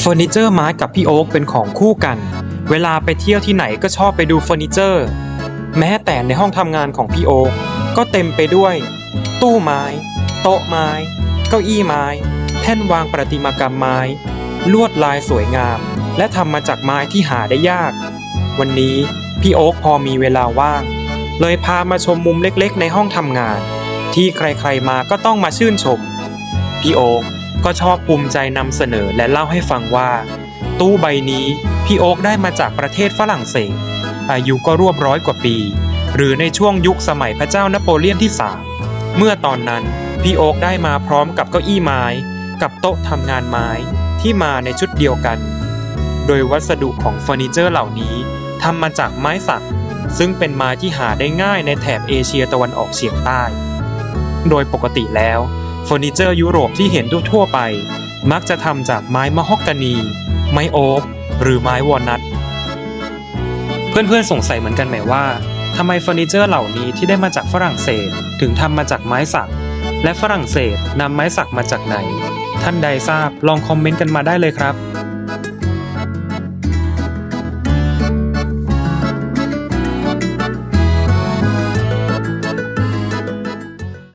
เฟอร์นิเจอร์ไม้กับพี่โอ๊คเป็นของคู่กัน เวลาไปเที่ยวที่ไหนก็ชอบไปดูเฟอร์นิเจอร์ แม้แต่ในห้องทำงานของพี่โอ๊คก็เต็มไปด้วย ตู้ไม้ โต๊ะไม้ เก้าอี้ไม้ แท่นวางประติมากรรมไม้ ลวดลายสวยงาม และทำมาจากไม้ที่หาได้ยาก วันนี้พี่โอ๊คพอมีเวลาว่าง เลยพามาชมมุมเล็กๆ ในห้องทำงาน ที่ใครๆมาก็ต้องมาชื่นชม พี่โอ๊ค ก็ชอบภูมิใจนำเสนอและเล่าให้ฟังว่า ตู้ใบนี้พี่โอ๊คได้มาจากประเทศฝรั่งเศส อายุก็ร่วมร้อยกว่าปี หรือในช่วงยุคสมัยพระเจ้านโปเลียนที่สามเมื่อตอนนั้นพี่โอ๊คได้มาพร้อมกับเก้าอี้ไม้ กับโต๊ะทำงานไม้ที่มาในชุดเดียวกัน โดยวัสดุของเฟอร์นิเจอร์เหล่านี้ทำมาจากไม้สัก ซึ่งเป็นไม้ที่หาได้ง่ายในแถบเอเชียตะวันออกเฉียงใต้ โดยปกติแล้ว เฟอร์นิเจอร์ยุโรปที่เห็นทั่วไป มักจะทำจากไม้มะฮอกกานี ไม้โอ๊กหรือไม้วอลนัทเพื่อนๆสงสัยเหมือนกันไหมว่าทำไมเฟอร์นิเจอร์เหล่านี้ที่ได้มาจากฝรั่งเศสถึงทำมาจากไม้สัก และฝรั่งเศสนำไม้สักมาจากไหน ท่านใดทราบลองคอมเมนต์กันมาได้เลยครับ